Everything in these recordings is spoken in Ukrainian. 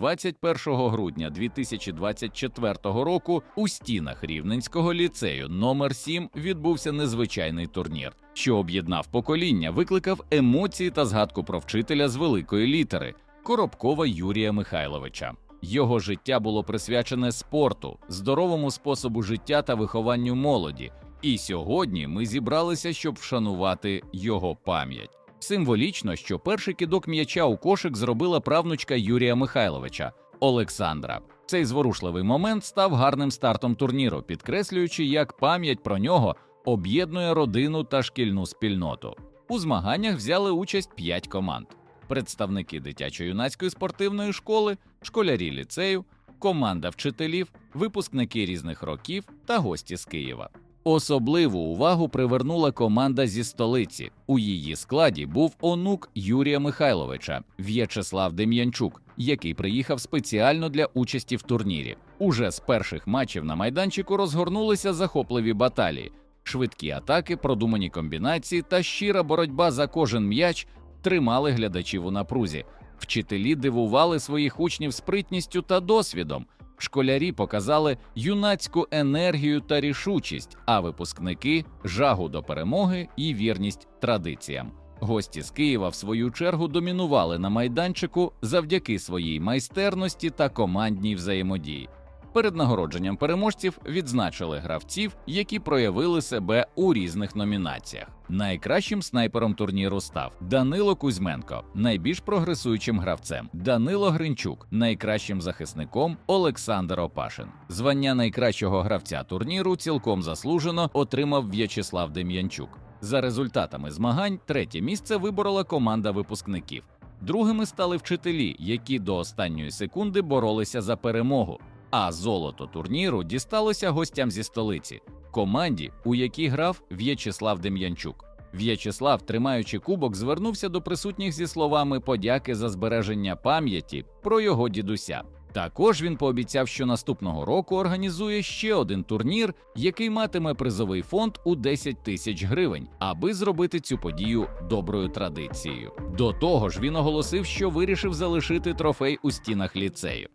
21 грудня 2024 року у стінах Рівненського ліцею номер 7 відбувся незвичайний турнір, що об'єднав покоління, викликав емоції та згадку про вчителя з великої літери Коробкова Юрія Михайловича. Його життя було присвячене спорту, здоровому способу життя та вихованню молоді. І сьогодні ми зібралися, щоб вшанувати його пам'ять. Символічно, що перший кидок м'яча у кошик зробила правнучка Юрія Михайловича Олександра. Цей зворушливий момент став гарним стартом турніру, підкреслюючи, як пам'ять про нього об'єднує родину та шкільну спільноту. У змаганнях взяли участь п'ять команд: представники дитячо-юнацької спортивної школи, школярі ліцею, команда вчителів, випускники різних років та гості з Києва. Особливу увагу привернула команда зі столиці. У її складі був онук Юрія Михайловича В'ячеслав Дем'янчук, який приїхав спеціально для участі в турнірі. Уже з перших матчів на майданчику розгорнулися захопливі баталії, швидкі атаки, продумані комбінації та щира боротьба за кожен м'яч тримали глядачів у напрузі. Вчителі дивували своїх учнів спритністю та досвідом. Школярі показали юнацьку енергію та рішучість, а випускники жагу до перемоги і вірність традиціям. Гості з Києва, в свою чергу, домінували на майданчику завдяки своїй майстерності та командній взаємодії. Перед нагородженням переможців відзначили гравців, які проявили себе у різних номінаціях. Найкращим снайпером турніру став Данило Кузьменко, найбільш прогресуючим гравцем, Данило Гринчук, найкращим захисником Олександр Опашин. Звання найкращого гравця турніру цілком заслужено отримав В'ячеслав Дем'янчук. За результатами змагань третє місце виборола команда випускників. Другими стали вчителі, які до останньої секунди боролися за перемогу. А золото турніру дісталося гостям зі столиці команді, у якій грав В'ячеслав Дем'янчук. В'ячеслав, тримаючи кубок, звернувся до присутніх зі словами подяки за збереження пам'яті про його дідуся. Також він пообіцяв, що наступного року організує ще один турнір, який матиме призовий фонд у 10 тисяч гривень, аби зробити цю подію доброю традицією. До того ж, він оголосив, що вирішив залишити трофей у стінах ліцею.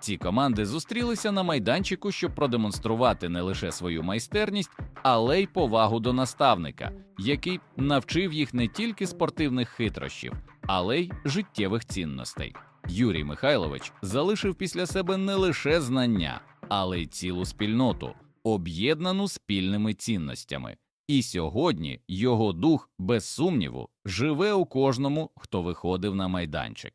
Ці команди зустрілися на майданчику, щоб продемонструвати не лише свою майстерність, але й повагу до наставника, який навчив їх не тільки спортивних хитрощів, але й життєвих цінностей. Юрій Михайлович залишив після себе не лише знання, але й цілу спільноту, об'єднану спільними цінностями. І сьогодні його дух, без сумніву, живе у кожному, хто виходив на майданчик.